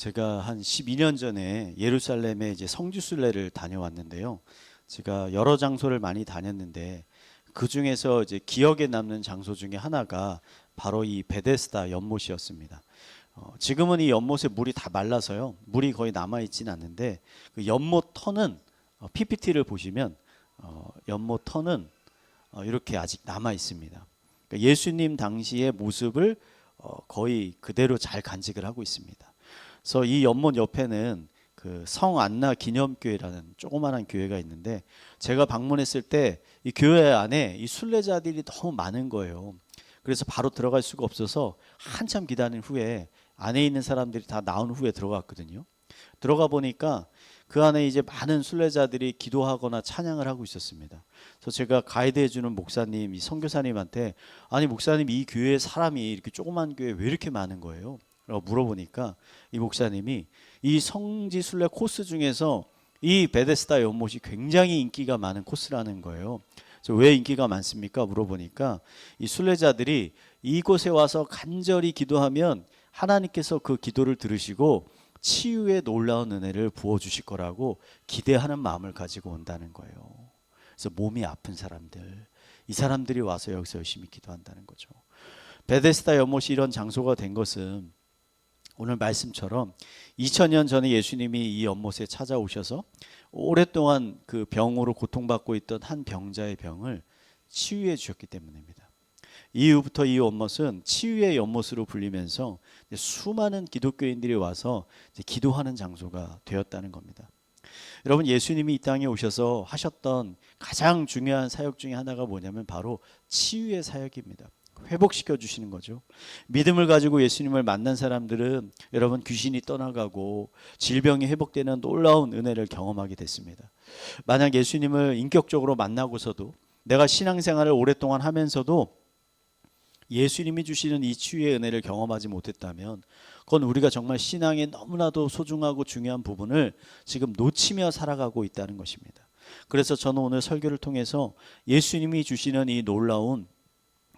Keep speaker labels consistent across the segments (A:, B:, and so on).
A: 제가 한 12년 전에 예루살렘에 이제 성지순례를 다녀왔는데요. 제가 여러 장소를 많이 다녔는데 그 중에서 이제 기억에 남는 장소 중에 하나가 바로 이 베데스다 연못이었습니다. 어, 지금은 이 연못에 물이 다 말라서요. 물이 거의 남아 있지는 않는데 그 연못 터는 어, PPT를 보시면 어, 연못 터는 어, 이렇게 아직 남아 있습니다. 그러니까 예수님 당시의 모습을 어, 거의 그대로 잘 간직을 하고 있습니다. 그래서 이 연못 옆에는 그 성 안나 기념교회라는 조그마한 교회가 있는데 제가 방문했을 때 이 교회 안에 이 순례자들이 너무 많은 거예요. 그래서 바로 들어갈 수가 없어서 한참 기다린 후에 안에 있는 사람들이 다 나온 후에 들어갔거든요. 들어가 보니까 그 안에 이제 많은 순례자들이 기도하거나 찬양을 하고 있었습니다. 그래서 제가 가이드해 주는 목사님, 이 선교사님한테 아니 목사님 이 교회 사람이 이렇게 조그만 교회 왜 이렇게 많은 거예요? 라고 물어보니까 이 목사님이 이 성지 순례 코스 중에서 이 베데스다 연못이 굉장히 인기가 많은 코스라는 거예요. 그래서 왜 인기가 많습니까? 물어보니까 이 순례자들이 이곳에 와서 간절히 기도하면 하나님께서 그 기도를 들으시고 치유의 놀라운 은혜를 부어 주실 거라고 기대하는 마음을 가지고 온다는 거예요. 그래서 몸이 아픈 사람들, 이 사람들이 와서 여기서 열심히 기도한다는 거죠. 베데스다 연못이 이런 장소가 된 것은 오늘 말씀처럼 2000년 전에 예수님이 이 연못에 찾아오셔서 오랫동안 그 병으로 고통받고 있던 한 병자의 병을 치유해 주셨기 때문입니다. 이후부터 이 연못은 치유의 연못으로 불리면서 수많은 기독교인들이 와서 기도하는 장소가 되었다는 겁니다. 여러분 예수님이 이 땅에 오셔서 하셨던 가장 중요한 사역 중에 하나가 뭐냐면 바로 치유의 사역입니다. 회복시켜 주시는 거죠. 믿음을 가지고 예수님을 만난 사람들은 여러분 귀신이 떠나가고 질병이 회복되는 놀라운 은혜를 경험하게 됐습니다. 만약 예수님을 인격적으로 만나고서도 내가 신앙생활을 오랫동안 하면서도 예수님이 주시는 이 치유의 은혜를 경험하지 못했다면 그건 우리가 정말 신앙에 너무나도 소중하고 중요한 부분을 지금 놓치며 살아가고 있다는 것입니다. 그래서 저는 오늘 설교를 통해서 예수님이 주시는 이 놀라운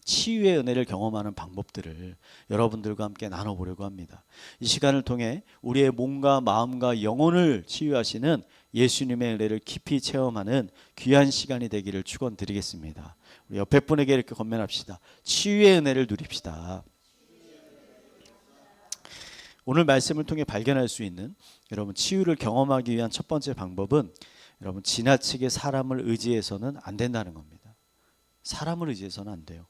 A: 치유의 은혜를 경험하는 방법들을 여러분들과 함께 나눠보려고 합니다. 이 시간을 통해 우리의 몸과 마음과 영혼을 치유하시는 예수님의 은혜를 깊이 체험하는 귀한 시간이 되기를 축원드리겠습니다. 우리 옆에 분에게 이렇게 건면합시다. 치유의 은혜를 누립시다. 오늘 말씀을 통해 발견할 수 있는 여러분 치유를 경험하기 위한 첫 번째 방법은 여러분 지나치게 사람을 의지해서는 안 된다는 겁니다. 사람을 의지해서는 안 돼요.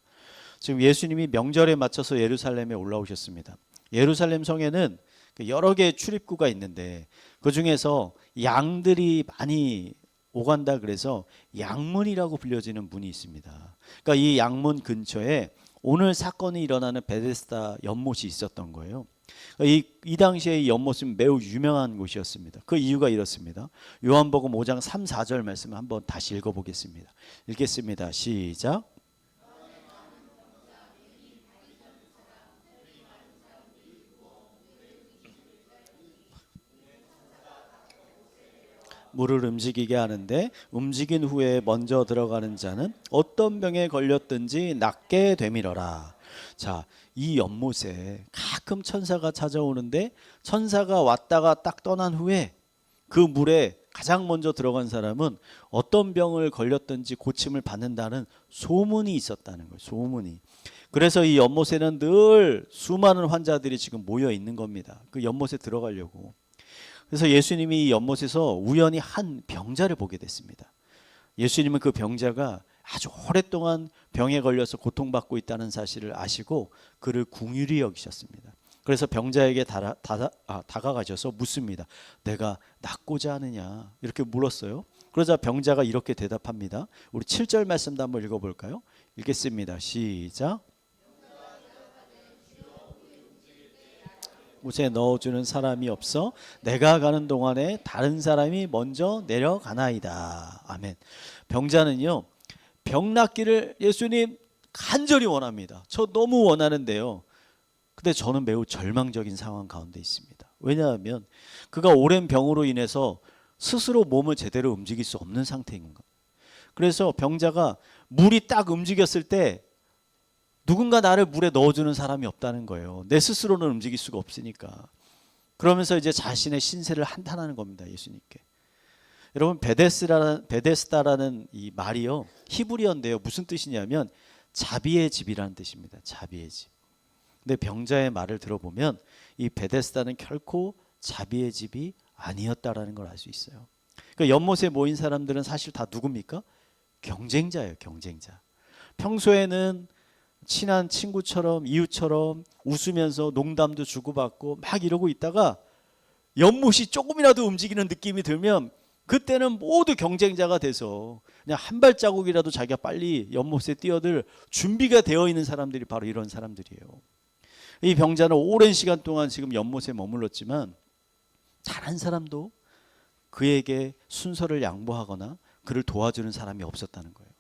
A: 지금 예수님이 명절에 맞춰서 예루살렘에 올라오셨습니다. 예루살렘 성에는 그 여러 개의 출입구가 있는데 그 중에서 양들이 많이 오간다 그래서 양문이라고 불려지는 문이 있습니다. 그러니까 이 양문 근처에 오늘 사건이 일어나는 베데스다 연못이 있었던 거예요. 이, 이 당시에 이 연못은 매우 유명한 곳이었습니다. 그 이유가 이렇습니다. 요한복음 5장 3, 4절 말씀을 한번 다시 읽어보겠습니다. 읽겠습니다. 시작. 물을 움직이게 하는데 움직인 후에 먼저 들어가는 자는 어떤 병에 걸렸든지 낫게 되밀어라. 자, 이 연못에 가끔 천사가 찾아오는데 천사가 왔다가 딱 떠난 후에 그 물에 가장 먼저 들어간 사람은 어떤 병을 걸렸든지 고침을 받는다는 소문이 있었다는 거예요. 소문이. 그래서 이 연못에는 늘 수많은 환자들이 지금 모여 있는 겁니다. 그 연못에 들어가려고. 그래서 예수님이 이 연못에서 우연히 한 병자를 보게 됐습니다. 예수님은 그 병자가 아주 오랫동안 병에 걸려서 고통받고 있다는 사실을 아시고 그를 궁휼히 여기셨습니다. 그래서 병자에게 다다, 아, 다가가셔서 묻습니다. 내가 낫고자 하느냐 이렇게 물었어요. 그러자 병자가 이렇게 대답합니다. 우리 7절 말씀도 한번 읽어볼까요? 읽겠습니다. 시작. 옷에 넣어주는 사람이 없어 내가 가는 동안에 다른 사람이 먼저 내려가나이다. 아멘. 병자는요 병 낫기를 예수님 간절히 원합니다. 저 너무 원하는데요. 근데 저는 매우 절망적인 상황 가운데 있습니다. 왜냐하면 그가 오랜 병으로 인해서 스스로 몸을 제대로 움직일 수 없는 상태인 것. 그래서 병자가 물이 딱 움직였을 때 누군가 나를 물에 넣어주는 사람이 없다는 거예요. 내 스스로는 움직일 수가 없으니까. 그러면서 이제 자신의 신세를 한탄하는 겁니다. 예수님께. 여러분 베데스라는 베데스다라는 이 말이요 히브리어인데요 무슨 뜻이냐면 자비의 집이라는 뜻입니다. 자비의 집. 근데 병자의 말을 들어보면 이 베데스다는 결코 자비의 집이 아니었다라는 걸 알 수 있어요. 그러니까 연못에 모인 사람들은 사실 다 누굽니까? 경쟁자예요, 경쟁자. 평소에는 친한 친구처럼 이웃처럼 웃으면서 농담도 주고받고 막 이러고 있다가 연못이 조금이라도 움직이는 느낌이 들면 그때는 모두 경쟁자가 돼서 그냥 한 발자국이라도 자기가 빨리 연못에 뛰어들 준비가 되어 있는 사람들이 바로 이런 사람들이에요. 이 병자는 오랜 시간 동안 지금 연못에 머물렀지만 단한 사람도 그에게 순서를 양보하거나 그를 도와주는 사람이 없었다는 거예요.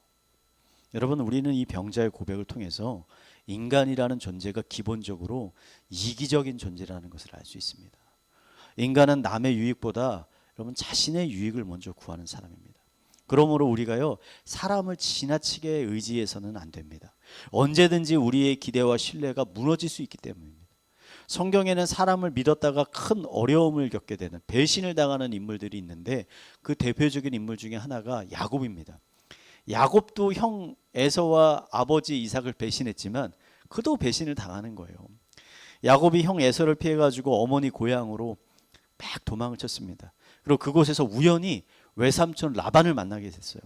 A: 여러분 우리는 이 병자의 고백을 통해서 인간이라는 존재가 기본적으로 이기적인 존재라는 것을 알 수 있습니다. 인간은 남의 유익보다 여러분 자신의 유익을 먼저 구하는 사람입니다. 그러므로 우리가요 사람을 지나치게 의지해서는 안 됩니다. 언제든지 우리의 기대와 신뢰가 무너질 수 있기 때문입니다. 성경에는 사람을 믿었다가 큰 어려움을 겪게 되는 배신을 당하는 인물들이 있는데 그 대표적인 인물 중에 하나가 야곱입니다. 야곱도 형 에서와 아버지 이삭을 배신했지만 그도 배신을 당하는 거예요. 야곱이 형 에서를 피해 가지고 어머니 고향으로 막 도망을 쳤습니다. 그리고 그곳에서 우연히 외삼촌 라반을 만나게 됐어요.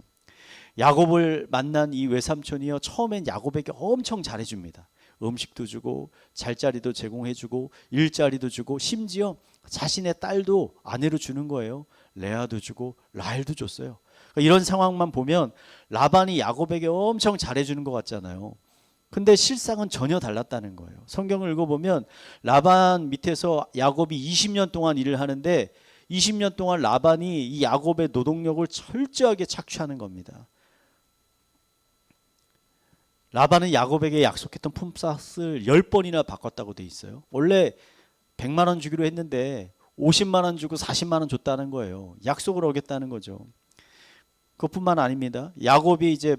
A: 야곱을 만난 이 외삼촌이요 처음엔 야곱에게 엄청 잘해 줍니다. 음식도 주고 잘자리도 제공해 주고 일자리도 주고 심지어 자신의 딸도 아내로 주는 거예요. 레아도 주고 라헬도 줬어요. 그러니까 이런 상황만 보면 라반이 야곱에게 엄청 잘해주는 것 같잖아요. 근데 실상은 전혀 달랐다는 거예요. 성경을 읽어보면 라반 밑에서 야곱이 20년 동안 일을 하는데 20년 동안 라반이 이 야곱의 노동력을 철저하게 착취하는 겁니다. 라반은 야곱에게 약속했던 품삯을 10번이나 바꿨다고 돼 있어요. 원래 100만 원 주기로 했는데 50만 원 주고 40만 원 줬다는 거예요. 약속을 어겼다는 거죠. 그뿐만 아닙니다. 야곱이 이제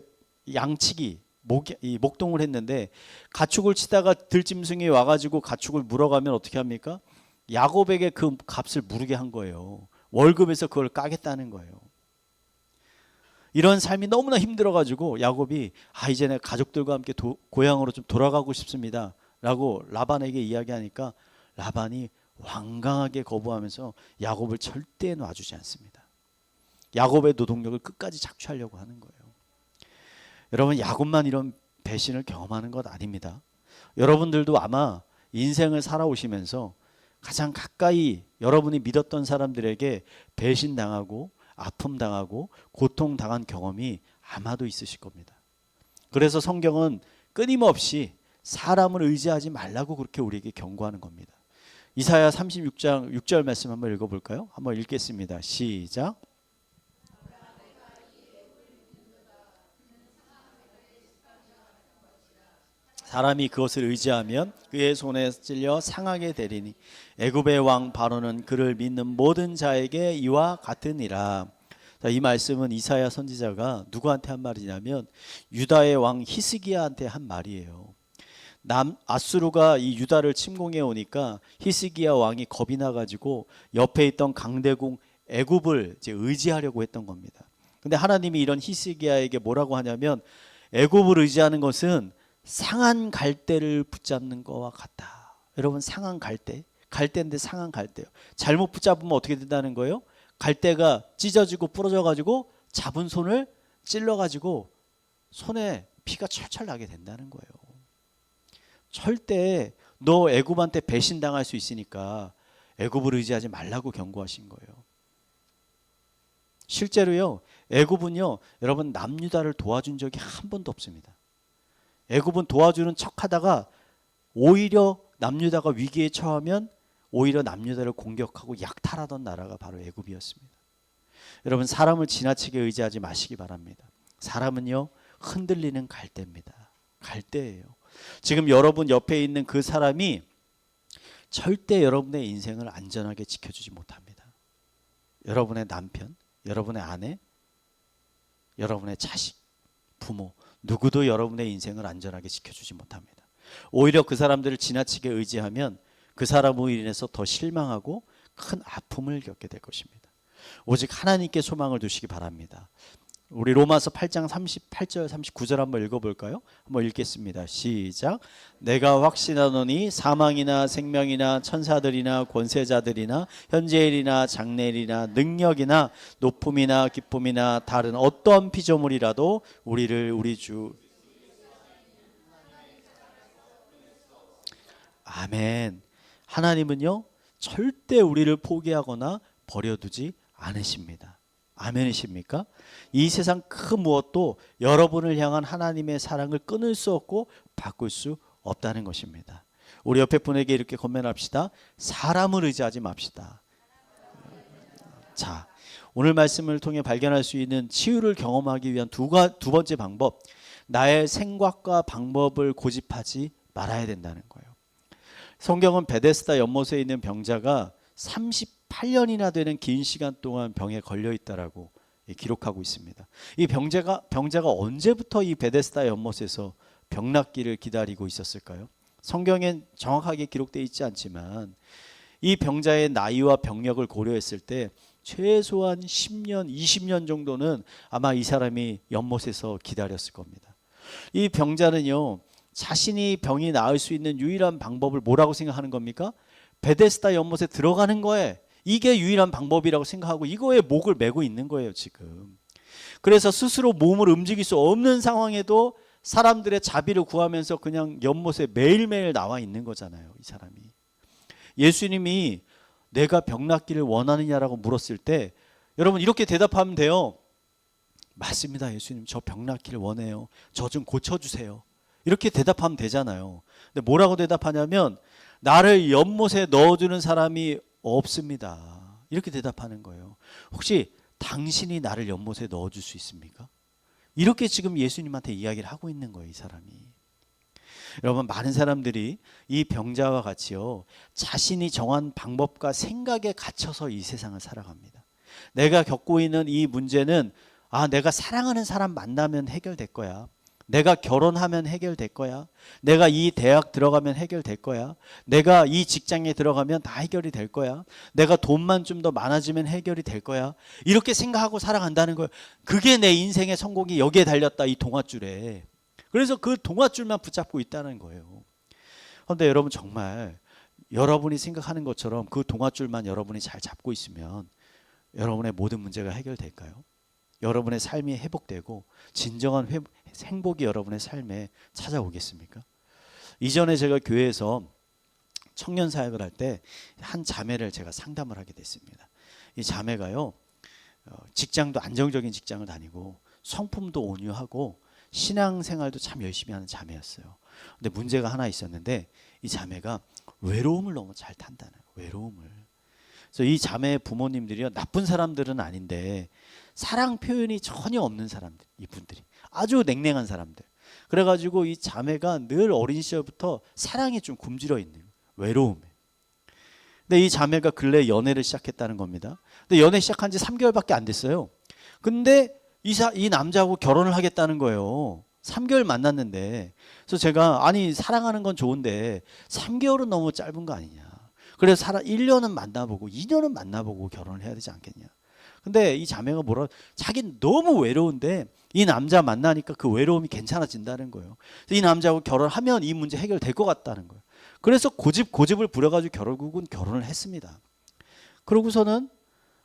A: 양치기 목, 이 목동을 했는데 가축을 치다가 들짐승이 와가지고 가축을 물어가면 어떻게 합니까? 야곱에게 그 값을 물게 한 거예요. 월급에서 그걸 까겠다는 거예요. 이런 삶이 너무나 힘들어가지고 야곱이 아 이제 내 가족들과 함께 도, 고향으로 좀 돌아가고 싶습니다라고 라반에게 이야기하니까 라반이 완강하게 거부하면서 야곱을 절대 놔주지 않습니다. 야곱의 노동력을 끝까지 착취하려고 하는 거예요. 여러분 야곱만 이런 배신을 경험하는 것 아닙니다. 여러분들도 아마 인생을 살아오시면서 가장 가까이 여러분이 믿었던 사람들에게 배신당하고 아픔 당하고 고통 당한 경험이 아마도 있으실 겁니다. 그래서 성경은 끊임없이 사람을 의지하지 말라고 그렇게 우리에게 경고하는 겁니다. 이사야 36장 6절 말씀 한번 읽어 볼까요? 한번 읽겠습니다. 시작. 사람이 그것을 의지하면 그의 손에 찔려 상하게 되리니 애굽의 왕 바로는 그를 믿는 모든 자에게 이와 같으니라. 자, 이 말씀은 이사야 선지자가 누구한테 한 말이냐면 유다의 왕 히스기야한테 한 말이에요. 남 아수르가 이 유다를 침공해 오니까 히스기야 왕이 겁이 나 가지고 옆에 있던 강대국 애굽을 이제 의지하려고 했던 겁니다. 근데 하나님이 이런 히스기야에게 뭐라고 하냐면 애굽을 의지하는 것은 상한 갈대를 붙잡는 거와 같다. 여러분 상한 갈대, 갈대인데 상한 갈대요. 잘못 붙잡으면 어떻게 된다는 거예요? 갈대가 찢어지고 부러져 가지고 잡은 손을 찔러 가지고 손에 피가 철철 나게 된다는 거예요. 절대 너 애굽한테 배신당할 수 있으니까 애굽을 의지하지 말라고 경고하신 거예요. 실제로요. 애굽은요. 여러분 남유다를 도와준 적이 한 번도 없습니다. 애굽은 도와주는 척하다가 오히려 남유다가 위기에 처하면 오히려 남유다를 공격하고 약탈하던 나라가 바로 애굽이었습니다. 여러분 사람을 지나치게 의지하지 마시기 바랍니다. 사람은요 흔들리는 갈대입니다. 갈대예요. 지금 여러분 옆에 있는 그 사람이 절대 여러분의 인생을 안전하게 지켜주지 못합니다. 여러분의 남편, 여러분의 아내, 여러분의 자식, 부모 누구도 여러분의 인생을 안전하게 지켜주지 못합니다. 오히려 그 사람들을 지나치게 의지하면 그 사람으로 인해서 더 실망하고 큰 아픔을 겪게 될 것입니다. 오직 하나님께 소망을 두시기 바랍니다. 우리 로마서 8장 38절 39절 한번 읽어볼까요? 한번 읽겠습니다. 시작. 내가 확신하노니 사망이나 생명이나 천사들이나 권세자들이나 현재일이나 장래일이나 능력이나 높음이나 기쁨이나 다른 어떠한 피조물이라도 우리를 우리 주 아멘. 하나님은요 절대 우리를 포기하거나 버려두지 않으십니다. 아멘이십니까? 이 세상 그 무엇도 여러분을 향한 하나님의 사랑을 끊을 수 없고 바꿀 수 없다는 것입니다. 우리 옆에 분에게 이렇게 건면합시다. 사람을 의지하지 맙시다. 자, 오늘 말씀을 통해 발견할 수 있는 치유를 경험하기 위한 두, 가, 두 번째 방법. 나의 생각과 방법을 고집하지 말아야 된다는 거예요. 성경은 베데스다 연못에 있는 병자가 38년이나 되는 긴 시간 동안 병에 걸려 있다라고 기록하고 있습니다. 이 병자가 병자가 언제부터 이 베데스다 연못에서 병낫기를 기다리고 있었을까요? 성경엔 정확하게 기록되어 있지 않지만 이 병자의 나이와 병력을 고려했을 때 최소한 10년, 20년 정도는 아마 이 사람이 연못에서 기다렸을 겁니다. 이 병자는요, 자신이 병이 나을 수 있는 유일한 방법을 뭐라고 생각하는 겁니까? 베데스다 연못에 들어가는 거에 이게 유일한 방법이라고 생각하고 이거에 목을 메고 있는 거예요, 지금. 그래서 스스로 몸을 움직일 수 없는 상황에도 사람들의 자비를 구하면서 그냥 연못에 매일매일 나와 있는 거잖아요, 이 사람이. 예수님이 내가 병 낫기를 원하느냐라고 물었을 때 여러분 이렇게 대답하면 돼요. 맞습니다, 예수님. 저 병 낫기를 원해요. 저 좀 고쳐 주세요. 이렇게 대답하면 되잖아요. 근데 뭐라고 대답하냐면 나를 연못에 넣어주는 사람이 없습니다. 이렇게 대답하는 거예요. 혹시 당신이 나를 연못에 넣어줄 수 있습니까? 이렇게 지금 예수님한테 이야기를 하고 있는 거예요, 이 사람이. 여러분, 많은 사람들이 이 병자와 같이요, 자신이 정한 방법과 생각에 갇혀서 이 세상을 살아갑니다. 내가 겪고 있는 이 문제는, 아, 내가 사랑하는 사람 만나면 해결될 거야. 내가 결혼하면 해결될 거야. 내가 이 대학 들어가면 해결될 거야. 내가 이 직장에 들어가면 다 해결이 될 거야. 내가 돈만 좀 더 많아지면 해결이 될 거야. 이렇게 생각하고 살아간다는 거예요. 그게 내 인생의 성공이 여기에 달렸다. 이 동화줄에. 그래서 그 동화줄만 붙잡고 있다는 거예요. 그런데 여러분 정말 여러분이 생각하는 것처럼 그 동화줄만 여러분이 잘 잡고 있으면 여러분의 모든 문제가 해결될까요? 여러분의 삶이 회복되고 진정한 회, 행복이 여러분의 삶에 찾아오겠습니까? 이전에 제가 교회에서 청년 사역을 할 때 한 자매를 제가 상담을 하게 됐습니다. 이 자매가요 어, 직장도 안정적인 직장을 다니고 성품도 온유하고 신앙 생활도 참 열심히 하는 자매였어요. 근데 문제가 하나 있었는데 이 자매가 외로움을 너무 잘 탄다는. 외로움을. 그래서 이 자매의 부모님들이요 나쁜 사람들은 아닌데 사랑 표현이 전혀 없는 사람들 이분들이. 아주 냉랭한 사람들. 그래가지고 이 자매가 늘 어린 시절부터 사랑에 좀 굶주려 있는 외로움에. 근데 이 자매가 근래 연애를 시작했다는 겁니다. 근데 연애 시작한 지 3개월밖에 안 됐어요. 근데 이, 사, 이 남자하고 결혼을 하겠다는 거예요. 3개월 만났는데. 그래서 제가 아니 사랑하는 건 좋은데 3개월은 너무 짧은 거 아니냐. 그래서 살아 1년은 만나보고 2년은 만나보고 결혼을 해야 되지 않겠냐 근데 이 자매가 뭐라 자기는 너무 외로운데 이 남자 만나니까 그 외로움이 괜찮아진다는 거예요. 이 남자하고 결혼하면 이 문제 해결될 것 같다는 거예요. 그래서 고집 고집을 부려가지고 결국은 결혼을 했습니다. 그러고서는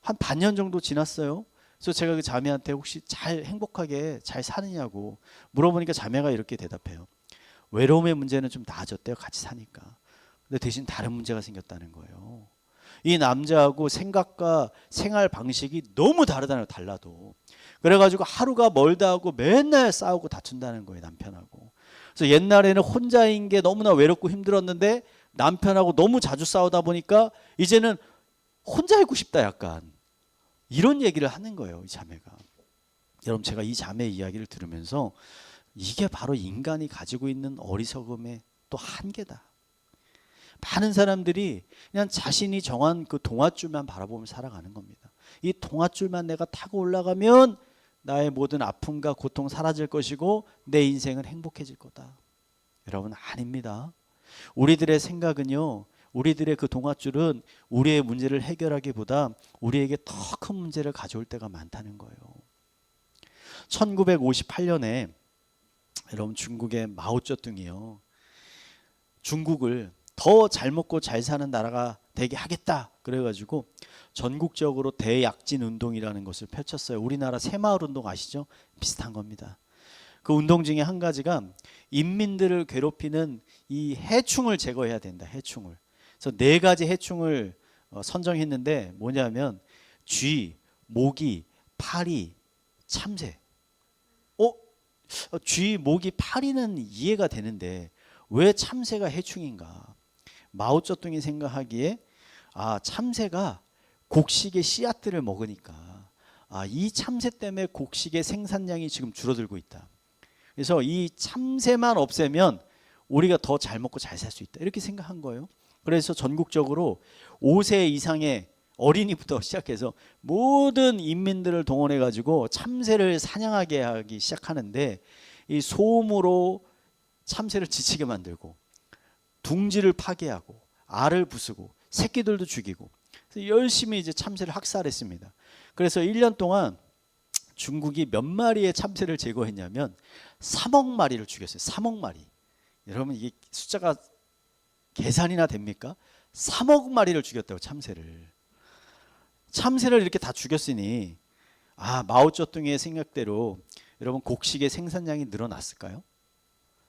A: 한 반년 정도 지났어요. 그래서 제가 그 자매한테 혹시 잘 행복하게 잘 사느냐고 물어보니까 자매가 이렇게 대답해요. 외로움의 문제는 좀 나아졌대요. 같이 사니까. 근데 대신 다른 문제가 생겼다는 거예요. 이 남자하고 생각과 생활 방식이 너무 다르다는 달라도 그래가지고 하루가 멀다 하고 맨날 싸우고 다툰다는 거예요 남편하고. 그래서 옛날에는 혼자인 게 너무나 외롭고 힘들었는데 남편하고 너무 자주 싸우다 보니까 이제는 혼자 있고 싶다 약간. 이런 얘기를 하는 거예요 이 자매가. 여러분 제가 이 자매 이야기를 들으면서 이게 바로 인간이 가지고 있는 어리석음의 또 한계다 많은 사람들이 그냥 자신이 정한 그 동화줄만 바라보며 살아가는 겁니다. 이 동화줄만 내가 타고 올라가면 나의 모든 아픔과 고통 사라질 것이고 내 인생은 행복해질 거다. 여러분 아닙니다. 우리들의 생각은요. 우리들의 그 동아줄은 우리의 문제를 해결하기보다 우리에게 더 큰 문제를 가져올 때가 많다는 거예요. 1958년에 여러분 중국의 마오쩌둥이요. 중국을 더 잘 먹고 잘 사는 나라가 되게 하겠다. 그래가지고 전국적으로 대약진 운동이라는 것을 펼쳤어요. 우리나라 새마을 운동 아시죠? 비슷한 겁니다. 그 운동 중에 한 가지가 인민들을 괴롭히는 이 해충을 제거해야 된다. 해충을. 그래서 네 가지 해충을 어, 선정했는데 뭐냐면 쥐, 모기, 파리, 참새. 어? 어, 쥐, 모기, 파리는 이해가 되는데 왜 참새가 해충인가? 마오쩌둥이 생각하기에 아 참새가 곡식의 씨앗들을 먹으니까 아 이 참새 때문에 곡식의 생산량이 지금 줄어들고 있다. 그래서 이 참새만 없애면 우리가 더 잘 먹고 잘 살 수 있다. 이렇게 생각한 거예요. 그래서 전국적으로 5세 이상의 어린이부터 시작해서 모든 인민들을 동원해 가지고 참새를 사냥하게 하기 시작하는데 이 소음으로 참새를 지치게 만들고 둥지를 파괴하고 알을 부수고 새끼들도 죽이고 열심히 이제 참새를 학살했습니다. 그래서 1년 동안 중국이 몇 마리의 참새를 제거했냐면 3억 마리를 죽였어요. 3억 마리. 여러분 이게 숫자가 계산이나 됩니까? 3억 마리를 죽였다고 참새를. 참새를 이렇게 다 죽였으니 아 마오쩌둥의 생각대로 여러분 곡식의 생산량이 늘어났을까요?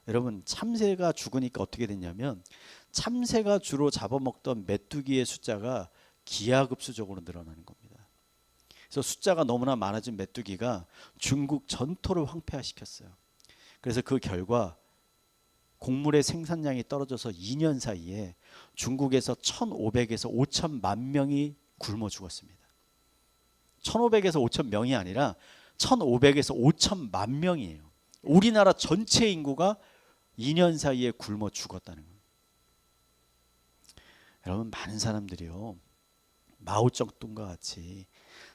A: 여러분 참새가 죽으니까 어떻게 됐냐면 참새가 주로 잡아먹던 메뚜기의 숫자가 기하급수적으로 늘어나는 겁니다. 그래서 숫자가 너무나 많아진 메뚜기가 중국 전토를 황폐화시켰어요. 그래서 그 결과 곡물의 생산량이 떨어져서 2년 사이에 중국에서 1,500에서 5천만 명이 굶어 죽었습니다. 1,500에서 5천 명이 아니라 1,500에서 5천만 명이에요. 우리나라 전체 인구가 2년 사이에 굶어 죽었다는 겁니다. 여러분 많은 사람들이요 마오쩌둥과 같이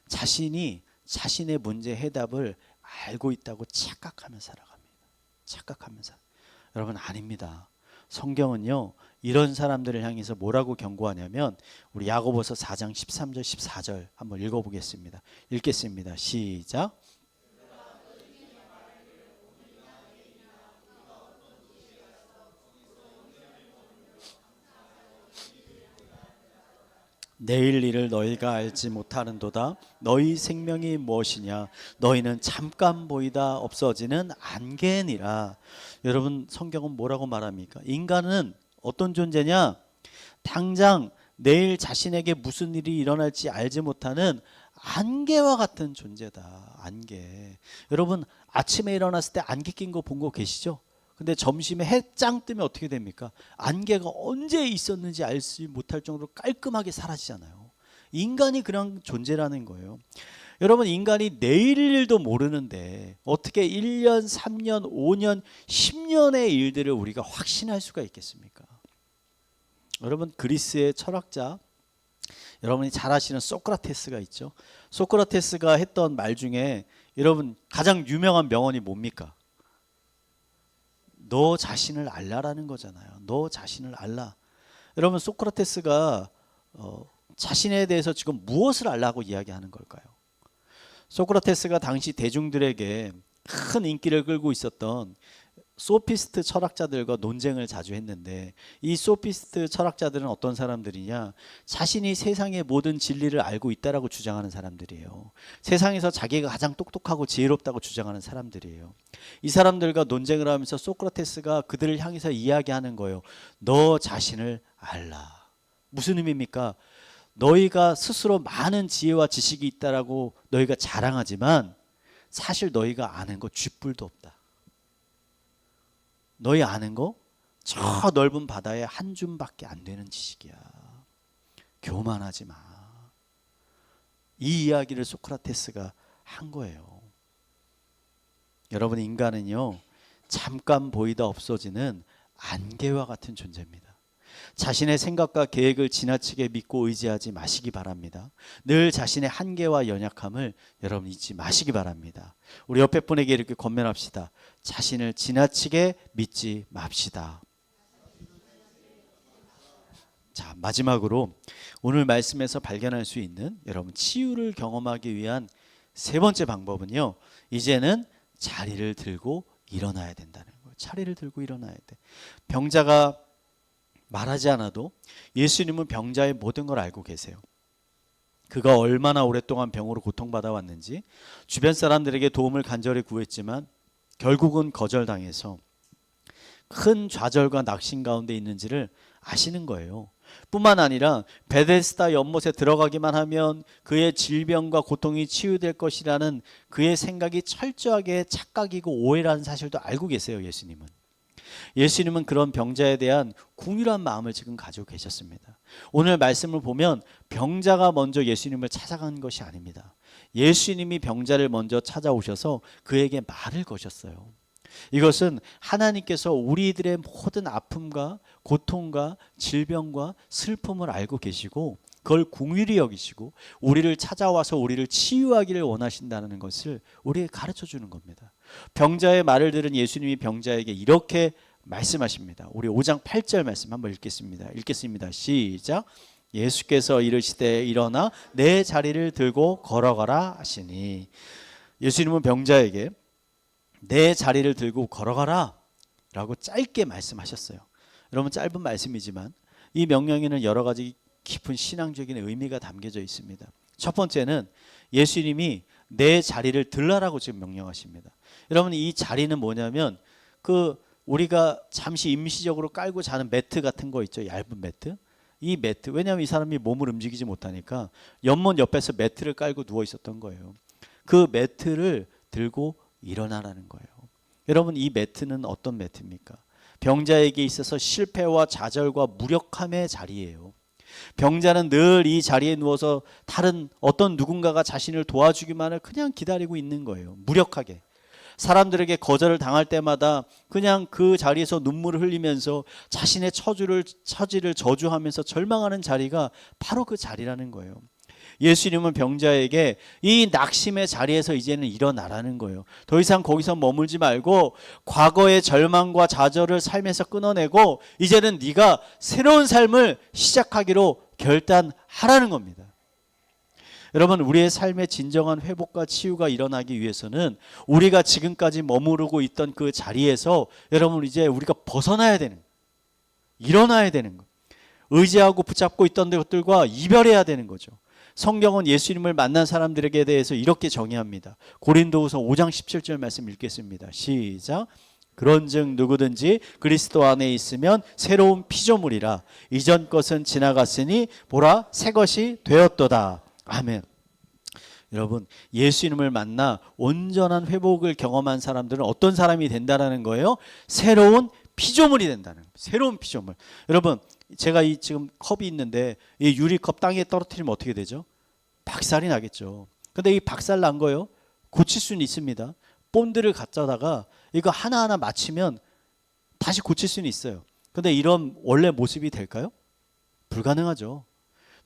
A: 자신이 자신의 문제 해답을 알고 있다고 착각하며 살아갑니다. 착각하면서 여러분 아닙니다. 성경은요 이런 사람들을 향해서 뭐라고 경고하냐면 우리 야고보서 4장 13절 14절 한번 읽어 보겠습니다. 읽겠습니다. 시작. 내일 일을 너희가 알지 못하는도다. 너희 생명이 무엇이냐? 너희는 잠깐 보이다 없어지는 안개니라. 여러분 성경은 뭐라고 말합니까? 인간은 어떤 존재냐? 당장 내일 자신에게 무슨 일이 일어날지 알지 못하는 안개와 같은 존재다. 안개. 여러분 아침에 일어났을 때 안개 낀 거 본 거 계시죠? 근데 점심에 해짱 뜨면 어떻게 됩니까? 안개가 언제 있었는지 알지 못할 정도로 깔끔하게 사라지잖아요. 인간이 그런 존재라는 거예요. 여러분 인간이 내일 일도 모르는데 어떻게 1년, 3년, 5년, 10년의 일들을 우리가 확신할 수가 있겠습니까? 여러분 그리스의 철학자 여러분이 잘 아시는 소크라테스가 있죠. 소크라테스가 했던 말 중에 여러분 가장 유명한 명언이 뭡니까? 너 자신을 알라라는 거잖아요. 너 자신을 알라. 여러분 소크라테스가 어, 자신에 대해서 지금 무엇을 알라고 이야기하는 걸까요? 소크라테스가 당시 대중들에게 큰 인기를 끌고 있었던 소피스트 철학자들과 논쟁을 자주 했는데 이 소피스트 철학자들은 어떤 사람들이냐 자신이 세상의 모든 진리를 알고 있다라고 주장하는 사람들이에요. 세상에서 자기가 가장 똑똑하고 지혜롭다고 주장하는 사람들이에요. 이 사람들과 논쟁을 하면서 소크라테스가 그들을 향해서 이야기하는 거예요. 너 자신을 알라. 무슨 의미입니까? 너희가 스스로 많은 지혜와 지식이 있다라고 너희가 자랑하지만 사실 너희가 아는 거 쥐뿔도 없다. 너희 아는 거 저 넓은 바다에 한 줌밖에 안 되는 지식이야. 교만하지 마. 이 이야기를 소크라테스가 한 거예요. 여러분 인간은요 잠깐 보이다 없어지는 안개와 같은 존재입니다. 자신의 생각과 계획을 지나치게 믿고 의지하지 마시기 바랍니다. 늘 자신의 한계와 연약함을 여러분 잊지 마시기 바랍니다. 우리 옆에 분에게 이렇게 권면합시다. 자신을 지나치게 믿지 맙시다. 자, 마지막으로 오늘 말씀에서 발견할 수 있는 여러분 치유를 경험하기 위한 세 번째 방법은요. 이제는 자리를 들고 일어나야 된다는 거예요. 자리를 들고 일어나야 돼. 병자가 말하지 않아도 예수님은 병자의 모든 걸 알고 계세요. 그가 얼마나 오랫동안 병으로 고통받아 왔는지 주변 사람들에게 도움을 간절히 구했지만 결국은 거절당해서 큰 좌절과 낙심 가운데 있는지를 아시는 거예요. 뿐만 아니라 베데스다 연못에 들어가기만 하면 그의 질병과 고통이 치유될 것이라는 그의 생각이 철저하게 착각이고 오해라는 사실도 알고 계세요, 예수님은. 예수님은 그런 병자에 대한 궁휼한 마음을 지금 가지고 계셨습니다. 오늘 말씀을 보면 병자가 먼저 예수님을 찾아간 것이 아닙니다. 예수님이 병자를 먼저 찾아오셔서 그에게 말을 거셨어요. 이것은 하나님께서 우리들의 모든 아픔과 고통과 질병과 슬픔을 알고 계시고 그걸 궁휼히 여기시고 우리를 찾아와서 우리를 치유하기를 원하신다는 것을 우리에게 가르쳐 주는 겁니다. 병자의 말을 들은 예수님이 병자에게 이렇게 말씀하십니다. 우리 5장 8절 말씀 한번 읽겠습니다. 읽겠습니다. 시작. 예수께서 이르시되 일어나 내 자리를 들고 걸어가라 하시니 예수님은 병자에게 내 자리를 들고 걸어가라 라고 짧게 말씀하셨어요. 여러분 짧은 말씀이지만 이 명령에는 여러 가지 깊은 신앙적인 의미가 담겨져 있습니다. 첫 번째는 예수님이 내 자리를 들라라고 지금 명령하십니다. 여러분 이 자리는 뭐냐면 그 우리가 잠시 임시적으로 깔고 자는 매트 같은 거 있죠. 얇은 매트. 이 매트 왜냐하면 이 사람이 몸을 움직이지 못하니까 연못 옆에서 매트를 깔고 누워 있었던 거예요. 그 매트를 들고 일어나라는 거예요. 여러분 이 매트는 어떤 매트입니까? 병자에게 있어서 실패와 좌절과 무력함의 자리예요. 병자는 늘 이 자리에 누워서 다른 어떤 누군가가 자신을 도와주기만을 그냥 기다리고 있는 거예요. 무력하게. 사람들에게 거절을 당할 때마다 그냥 그 자리에서 눈물을 흘리면서 자신의 처주를 처지를 저주하면서 절망하는 자리가 바로 그 자리라는 거예요. 예수님은 병자에게 이 낙심의 자리에서 이제는 일어나라는 거예요. 더 이상 거기서 머물지 말고 과거의 절망과 좌절을 삶에서 끊어내고 이제는 네가 새로운 삶을 시작하기로 결단하라는 겁니다. 여러분 우리의 삶의 진정한 회복과 치유가 일어나기 위해서는 우리가 지금까지 머무르고 있던 그 자리에서 여러분 이제 우리가 벗어나야 되는 일어나야 되는 거. 의지하고 붙잡고 있던 것들과 이별해야 되는 거죠. 성경은 예수님을 만난 사람들에게 대해서 이렇게 정의합니다. 고린도후서 5장 17절 말씀 읽겠습니다. 시작. 그런즉 누구든지 그리스도 안에 있으면 새로운 피조물이라 이전 것은 지나갔으니 보라 새 것이 되었도다. 아멘. 여러분 예수님을 만나 온전한 회복을 경험한 사람들은 어떤 사람이 된다라는 거예요? 새로운 피조물이 된다는 거예요. 새로운 피조물. 여러분 제가 이 지금 컵이 있는데 이 유리컵 땅에 떨어뜨리면 어떻게 되죠? 박살이 나겠죠. 근데 이 박살 난 거요. 고칠 수는 있습니다. 본드를 갖다가 이거 하나하나 맞추면 다시 고칠 수는 있어요. 근데 이런 원래 모습이 될까요? 불가능하죠.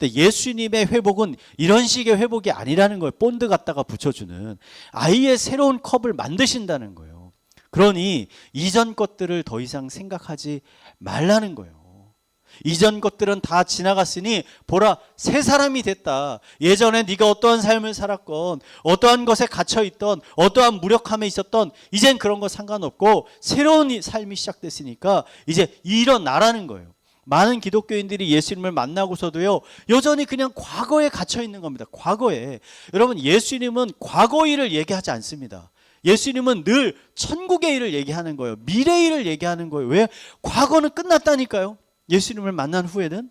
A: 근데 예수님의 회복은 이런 식의 회복이 아니라는 거예요. 본드 갖다가 붙여주는 아예 새로운 컵을 만드신다는 거예요. 그러니 이전 것들을 더 이상 생각하지 말라는 거예요. 이전 것들은 다 지나갔으니 보라 새 사람이 됐다. 예전에 네가 어떠한 삶을 살았건 어떠한 것에 갇혀 있던 어떠한 무력함에 있었던 이젠 그런 거 상관없고 새로운 삶이 시작됐으니까 이제 일어나라는 거예요. 많은 기독교인들이 예수님을 만나고서도요 여전히 그냥 과거에 갇혀 있는 겁니다. 과거에 여러분 예수님은 과거 일을 얘기하지 않습니다. 예수님은 늘 천국의 일을 얘기하는 거예요. 미래 일을 얘기하는 거예요. 왜? 과거는 끝났다니까요. 예수님을 만난 후에는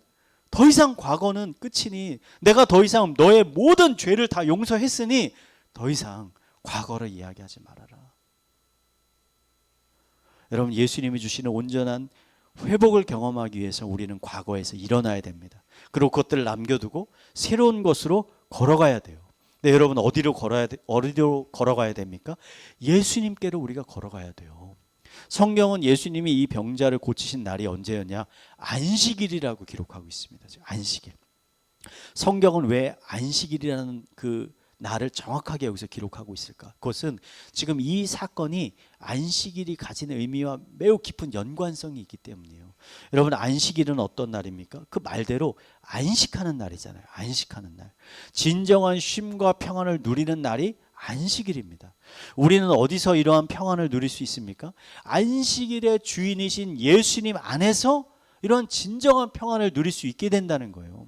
A: 더 이상 과거는 끝이니 내가 더 이상 너의 모든 죄를 다 용서했으니 더 이상 과거를 이야기하지 말아라. 여러분 예수님이 주시는 온전한 회복을 경험하기 위해서 우리는 과거에서 일어나야 됩니다. 그리고 그것들을 남겨두고 새로운 것으로 걸어가야 돼요. 네, 여러분 어디로 걸어야 돼? 어디로 걸어가야 됩니까? 예수님께로 우리가 걸어가야 돼요. 성경은 예수님이 이 병자를 고치신 날이 언제였냐? 안식일이라고 기록하고 있습니다. 안식일. 성경은 왜 안식일이라는 그 나를 정확하게 여기서 기록하고 있을까? 그것은 지금 이 사건이 안식일이 가진 의미와 매우 깊은 연관성이 있기 때문이에요. 여러분 안식일은 어떤 날입니까? 그 말대로 안식하는 날이잖아요. 안식하는 날. 진정한 쉼과 평안을 누리는 날이 안식일입니다. 우리는 어디서 이러한 평안을 누릴 수 있습니까? 안식일의 주인이신 예수님 안에서 이런 진정한 평안을 누릴 수 있게 된다는 거예요.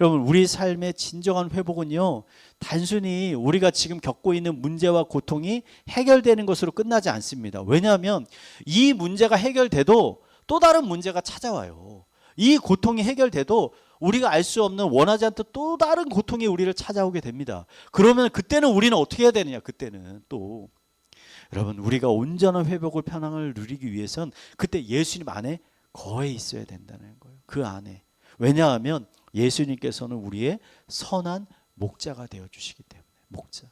A: 여러분, 우리 삶의 진정한 회복은요, 단순히 우리가 지금 겪고 있는 문제와 고통이 해결되는 것으로 끝나지 않습니다. 왜냐하면 이 문제가 해결돼도 또 다른 문제가 찾아와요. 이 고통이 해결돼도 우리가 알 수 없는 원하지 않던 또 다른 고통이 우리를 찾아오게 됩니다. 그러면 그때는 우리는 어떻게 해야 되느냐? 그때는 또 여러분 우리가 온전한 회복을 편안을 누리기 위해선 그때 예수님 안에 거해 있어야 된다는 거예요. 그 안에 왜냐하면 예수님께서는 우리의 선한 목자가 되어 주시기 때문에 목자.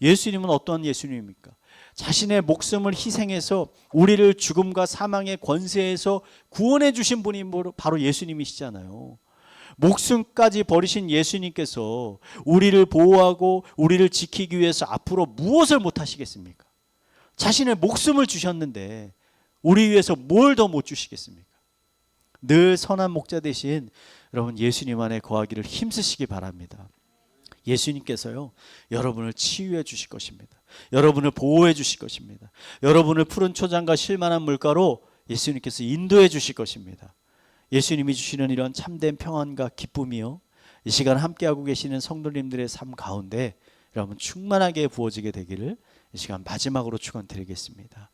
A: 예수님은 어떠한 예수님입니까? 자신의 목숨을 희생해서 우리를 죽음과 사망의 권세에서 구원해 주신 분이 바로 예수님이시잖아요. 목숨까지 버리신 예수님께서 우리를 보호하고 우리를 지키기 위해서 앞으로 무엇을 못 하시겠습니까? 자신의 목숨을 주셨는데 우리 위해서 뭘 더 못 주시겠습니까? 늘 선한 목자 대신 여러분 예수님 안에 거하기를 힘쓰시기 바랍니다. 예수님께서요 여러분을 치유해 주실 것입니다. 여러분을 보호해 주실 것입니다. 여러분을 푸른 초장과 실만한 물가로 예수님께서 인도해 주실 것입니다. 예수님이 주시는 이런 참된 평안과 기쁨이요 이 시간 함께하고 계시는 성도님들의 삶 가운데 여러분 충만하게 부어지게 되기를 이 시간 마지막으로 축원드리겠습니다.